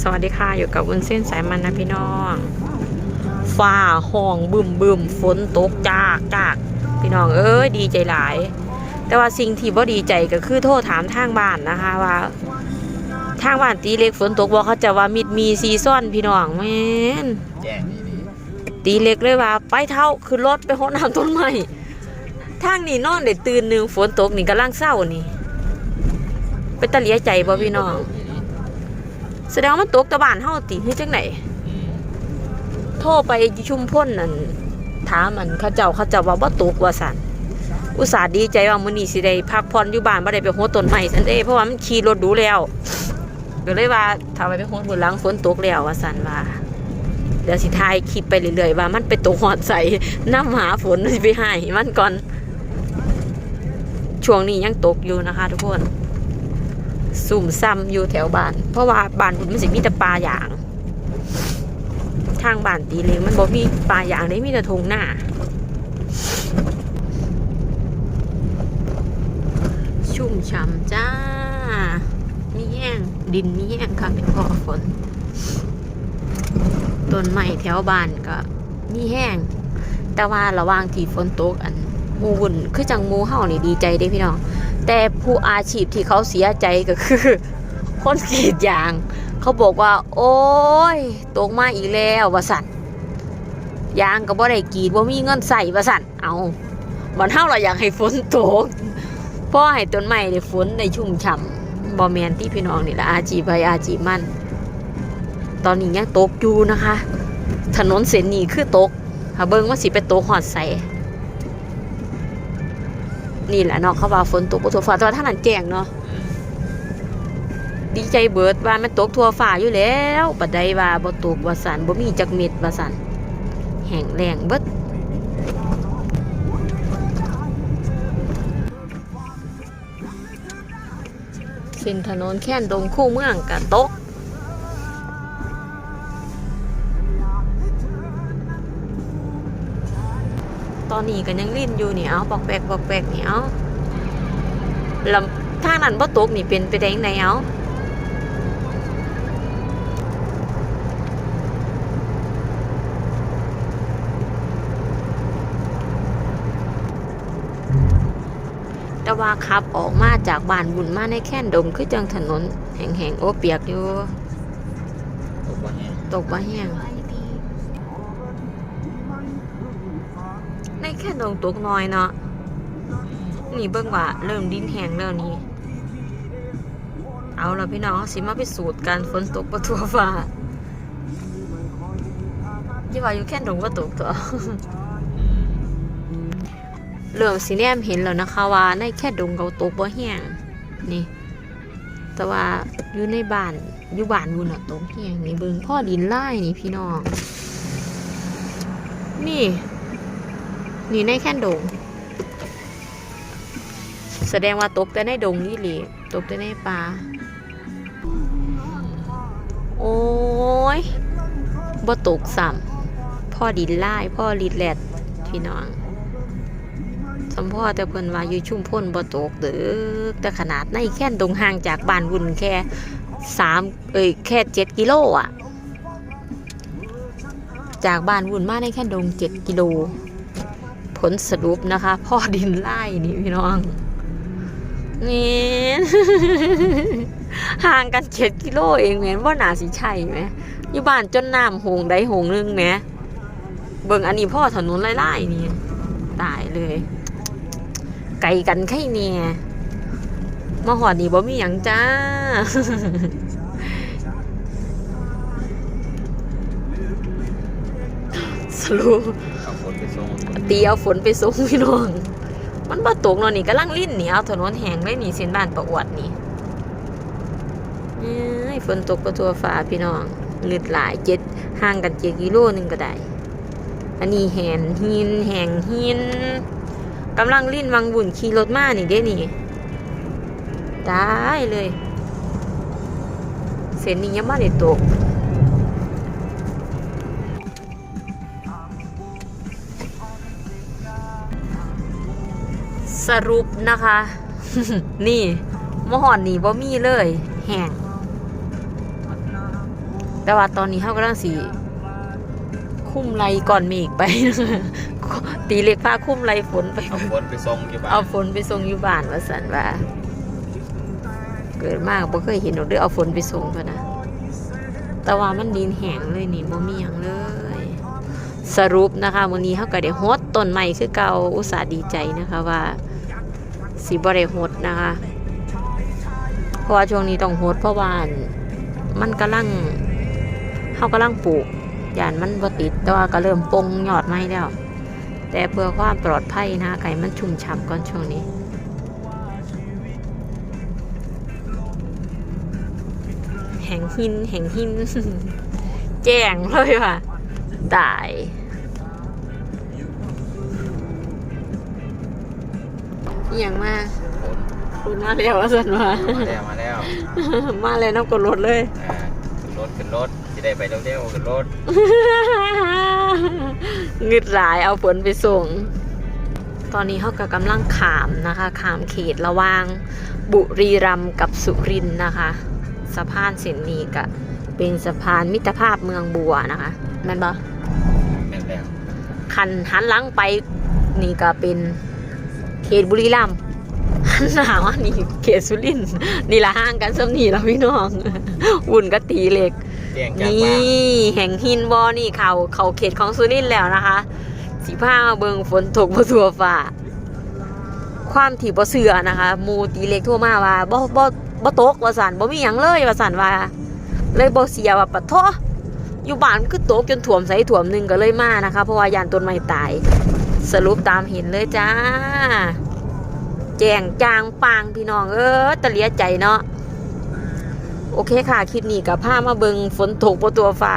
สวัสดีค่ะ อยู่กับวุ้นเส้นสายมันนะพี่น้องฟ้าห้องบึมบึมฝนตกจากจากพี่น้องเอ้ยดีใจหลาย แต่ว่าสิ่งที่บ่ดีใจก็คือโทษถามทางบ้านนะคะว่า ทางบ้านตีเล็กฝนตกบอกเขาจะว่ามิดมีซีซ่อนพี่น้องแม่นตีเล็กเลยว่า ไปเท่าคือรถไปห้องน้ำต้นไม้ทางนี้นอนได้ตื่นหนึ่งฝนตกนี่กำลังเศร้านี่เป็นตะเลียใจบ่พี่น้อง แสดงว่ามันตกตะบานเฮาติเฮ็ดจังไดโทรไปชุมพ่นนั่นถามมันเขาเจ้าเขาเจ้าว่าบ่ตกว่าซั่นอุตส่าห์ดีใจว่ามื้อนี้สิได้พักผ่อนอยู่บ้านบ่ได้ไปโหต้นไม้ซั่นเด้เพราะว่ามันขี่รถดูแล้วก็เลยว่าถ้าไปไปโหดบนหลังฝนตกแล้วว่าซั่นว่าเดี๋ยวสิถ่ายคลิปไปเรื่อยๆว่ามันไปตกหอดใส่น้ำหาฝนสิไปให้มันก่อน ช่วงนี้ยังตกอยู่นะคะทุกคน สุ่มซ้ำอยู่แถวบ้าน เพราะว่าบ้านผมมันสิมีแต่ปลาอย่าง ทางบ้านตีเลยมันบอกมีปลาอย่างได้มีแต่ทงหน้า ชุ่มฉ่ำจ้า มีแห้งดินมีแห้งค่ะเป็นพอฝนต้นไม้แถวบ้านก็มีแห้ง แต่ว่าระว่างที่ฝนตกอัน หมูวุ่นคือจังหมูเฮานี่ดีใจเด้พี่น้อง แต่ผู้อาชีพที่เขาเสียใจก็คือ คนกรีดยาง เขาบอกว่า โอ้ยตกมาอีกแล้วว่าสั่นยางก็บ่ได้กรีดบ่มีเงินใส่ว่าสั่นเอาบันเฮาเราอยากให้ฝนตกพราะให้ต้นไม้ได้ฝนได้ชุ่มฉ่ำบ่แมนที่พี่น้องนี่ละอาชีพไปอาชีพมันตอนนี้ยังตกอยู่นะคะ ถนนเส้นนี้คือตกถ้าเบิ่งว่าสิไปตกหอดใส่ นี่แหละเนาะเขาว่าฝนตกบ่ทั่วฟ้าแต่ว่าท่างนั้นแจ้งเนาะดีใจเบิดว่ามันตกทั่วฟ้าอยู่แล้วบัดใดว่าบ่ตกว่าสันบ่มีจักเม็ดว่าสันแห้งแล้งเบิดเส้นถนนแค่นดงคู่เมืองกะตก ตอนนี้ก็ยังลิ้นอยู่นี่เอาปอกแปกปอกแปกนี่เอาลำทางนั้นบ่ตกนี่เป็นไปได้ยังไงเอาแต่ว่าขับออกมาจากบ้านบุญมาในแค่นดมคือจังถนนแห่งๆโอเปียกอยู่ ตกว่าแห้งตกบ่แห้ง แค่นดงตกน้อยเนาะนี่เบิ่งว่าเริ่มดินแห้งแล้วนี่เอาละพี่น้องสิมาพิสูจน์การฝนตกประทั่วฟ้ายี่ว่าอยู่แค่นดงว่าตกตัวเริ่มสิแนมเห็นแล้วนะคะว่าในแค่ดงเขาตกบ่แห้งนี่ แต่ว่าอยู่ในบ้านอยู่บ้านบุญอะตกแห้งนี่เบิ่งพ่อดินไล่นี่พี่น้องนี่ นี่ในแค่นดง แสดงว่าตกแต่ในดงนี่หลีตกแต่ในป่าโอ้ยบ่ตกซ้ำพ่อดินไล่พ่อลิดแลดพี่น้องสมพ่อแต่เพิ่นว่าอยู่ชุ่มพ่นบ่ตกเด้อแต่ขนาดในแค่นดงห่างจากบ้านวุ่นแค่สามเอ้ยแค่เจ็ดกิโลอะ จากบ้านวุ่นมาในแค่นดงเจ็ดกิโล ผลสรุปนะคะ พ่อดินไล่นี่พี่น้อง นี่ห่างกันเจ็ดกิโลเองแม่ว่านาสิใช่ไหมอยู่บ้านจนน้ำหงได้หงนึงแหมเบิ่งอันนี้พ่อถนนไล่ๆนี่ตายเลย ไกลกันแค่เนี่ยมาหอดนี่บ่มีหยังจ้า รุปเอาฝนไปส่งตีเอาฝนไปส่งพี่น้อง มันบ่ตกเนาะนี่กำลังลิ้นนี่เอาถนนแห้งเลยนี่เส้นบ้านประอวดนี่เอ้ยฝนตกกระทั่วฟ้าพี่น้องลืดหลายเจ็ดห่างกันเจ็ดกิโลหนึงก็ได้ อันนี้แหนหินแห่งหินกำลังลิ้นวังบุ่นขี่รถมานี่เด้นี่ได้เลย เส้นนี้ยังไม่ได้ตก สรุปนะคะ นี่มหอนนี่บ่มีเลย แห้งแต่ว่าตอนนี้เฮากำลังสิคุ้มไรก่อนเมฆไป ตีเล็กพาคุ้มไรฝนไป เอาฝนไปส่งอยู่บ้านเอาฝนไปส่งอยู่บ้านว่าสันว่า เกิดมากบ่เคยเห็นหรอกเด้อเอาฝนไปส่งพะนะแต่ว่ามันดินแห้งเลยนี่บ่มีหยังเลย สรุปนะคะมื้อนี้เฮาก็ได้ฮดต้นใหม่คือเก่าอุตส่าห์ดีใจนะคะว่า สิบ่ได้ฮดนะคะ เพราะว่าช่วงนี้ต้องฮดเพราะว่ามันกำลังเฮากำลังปลูกยานมันบ่ติดแต่ว่าก็เริ่มปงยอดไม้แล้ว แต่เพื่อความปลอดภัยนะไก่มันชุ่มฉ่ำก่อนช่วงนี้แห่งหินแห่งหิน แจ้งเลยว่ะตาย อหย่างมาฝนคุณมาแล้วว่าสันว่ามาแล้วมาแล้วมาแล้วน้ำกดรถเลย อ่าขึ้นรถขึ้นรถสิได้ไปเร็วๆขึ้นรถงึดหลายเอาฝนไปส่ง ตอนนี้เขาก็กำลังขามนะคะ ขามเขตระหว่าง บุรีรัมย์กับสุรินทร์นะคะ สะพานเส้นนี้ก็เป็นสะพานมิตรภาพเมืองบัวนะคะแม่นปะแม่นแล้วคันหันหลังไปนี่ก็เป็น เขตบุรีรัมย์หันหน้าว่านี่เขตสุรินทร์นี่ละห่างกันสันี่แล้วพี่น้องอุ่นก็ตีเหล็กแจ้งจากนีบ้าน่แห่งหินบอนี่เขาเขาเขตของสุรินทร์แล้วนะคะ สีผ้ามาเบิงฝนตกบ่ทั่วฟ้าความถี่บ่เสือนะคะหมูตีเล็กทั่วมาว่าบ่บ่บ่ตกว่าสันบ่มีหยังเลยว่าสันว่า เลยบ่เสียว่าปะโทอยู่บ้านคือตกจนถ่วมใส่ถ่วมหนึงก็เลยมานะคะ เพราะว่ายานต้นไม้ตาย สรุปตามเห็นเลยจ้า แจงจางปางพี่น้อง เออตะเลียใจเนาะโอเคค่ะ คลิปนี้กับผ้ามาเบิงฝนตกบนตัวฝ่า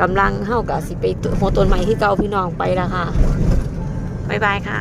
กำลังเข้ากับสิไปหัวต้นใหม่ที่เก่าพี่น้องไปแล้วค่ะ บ๊ายบายค่ะ